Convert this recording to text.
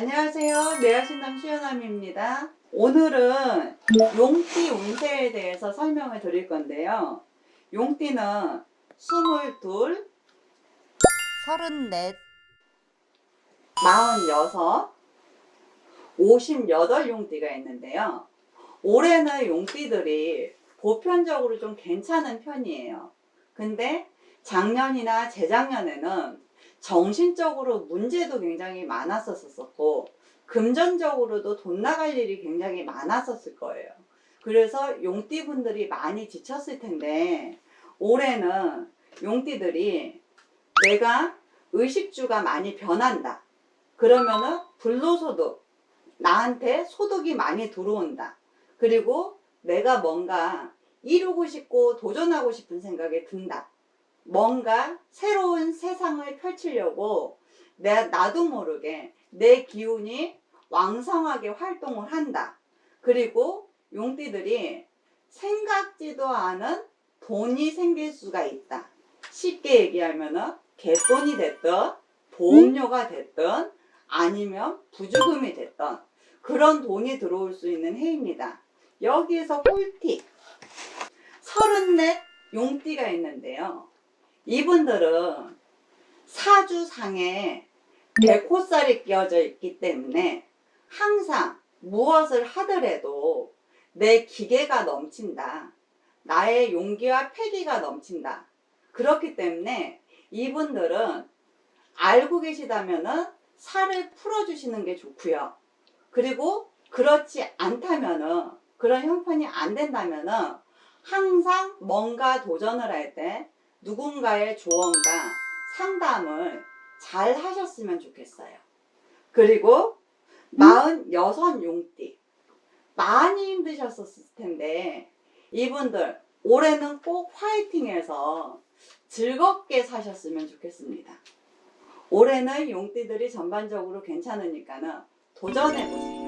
안녕하세요. 내야신당 수연함입니다. 오늘은 용띠 운세에 대해서 설명을 드릴 건데요. 용띠는 22, 서른넷, 46, 58 용띠가 있는데요. 올해는 용띠들이 보편적으로 좀 괜찮은 편이에요. 근데 작년이나 재작년에는 정신적으로 문제도 굉장히 많았었었고, 금전적으로도 돈 나갈 일이 굉장히 많았었을 거예요. 그래서 용띠분들이 많이 지쳤을 텐데, 올해는 용띠들이 내가 의식주가 많이 변한다. 그러면은 불로소득, 나한테 소득이 많이 들어온다. 그리고 내가 뭔가 이루고 싶고 도전하고 싶은 생각이 든다. 뭔가 새로운 세상을 펼치려고 내, 나도 모르게 내 기운이 왕성하게 활동을 한다. 그리고 용띠들이 생각지도 않은 돈이 생길 수가 있다. 쉽게 얘기하면은 개돈이 됐든 보험료가 됐든 아니면 부주금이 됐든 그런 돈이 들어올 수 있는 해입니다. 여기에서 꿀팁. 34 용띠가 있는데요. 이분들은 사주상에 백호살이 끼어져 있기 때문에 항상 무엇을 하더라도 내 기계가 넘친다. 나의 용기와 패기가 넘친다. 그렇기 때문에 이분들은 알고 계시다면은 살을 풀어주시는 게 좋고요. 그리고 그렇지 않다면은 그런 형편이 안 된다면은 항상 뭔가 도전을 할 때 누군가의 조언과 상담을 잘 하셨으면 좋겠어요. 그리고 마흔 여섯 용띠 많이 힘드셨었을 텐데 이분들 올해는 꼭 화이팅해서 즐겁게 사셨으면 좋겠습니다. 올해는 용띠들이 전반적으로 괜찮으니까는 도전해보세요.